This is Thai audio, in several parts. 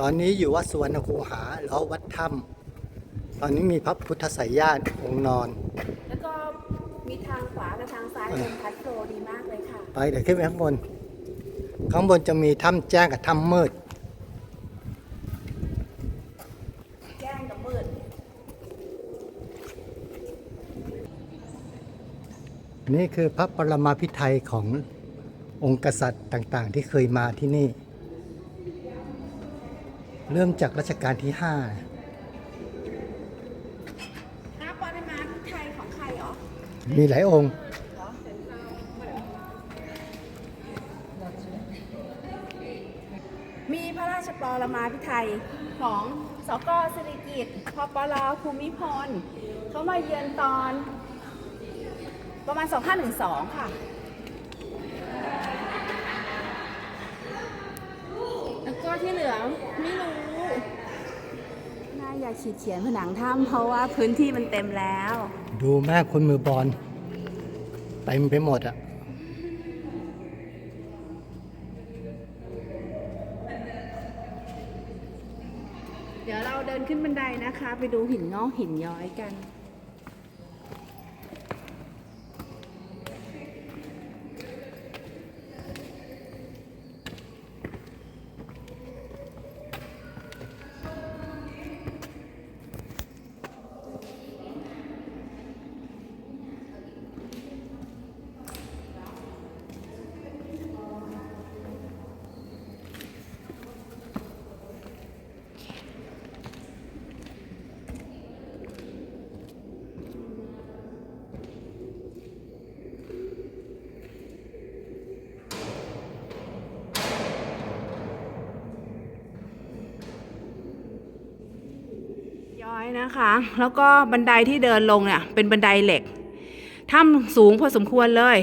ตอนนี้อยู่วัดสุวรรณคูหาแล้ววัดถ้ำตอนนี้มีพระพุทธไสยญาติองค์นอน แล้วก็มีทางขวากับทางซ้ายลมพัดโฟลว์ดีมากเลยค่ะ ไปเดี๋ยวขึ้นไปข้างบน ข้างบนจะมีถ้ำแจ้งกับถ้ำมืด แจ้งกับมืด นี่คือพระปรมาภิไธยขององค์กษัตริย์ต่างๆ ที่เคยมาที่นี่ เริ่มจากรัชกาลที่5พระปริมาณไทยของใครเหรอมีหลายองค์ มีพระราชปรมาภิไธยของสกสิริกิตพปลภูมิพลเขามาเยือนตอน ประมาณ 2512 ค่ะ แล้วก็ ที่เหลือไม่รู้น่าอยากขีดเขียนผนังถ้ำเพราะว่าพื้นที่มันเต็มแล้ว ดูแม่คนมือบอลเต็มไปหมดอะเดี๋ยวเราเดินขึ้นบันไดนะคะ ไปดูหินงอกหินย้อยกัน ย้อยนะคะ แล้วก็บันไดที่เดินลงเนี่ยเป็นบันไดเหล็กถ้ำสูงพอสมควรเลย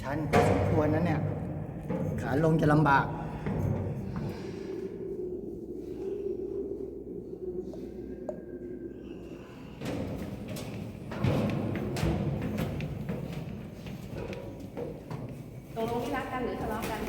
ชันพอสมควรนะเนี่ย ขาลงจะลำบาก ที่รักกันหรือทะเลาะกัน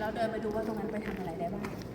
เราเดินไปดูว่าตรงนั้นไปทำอะไรได้บ้าง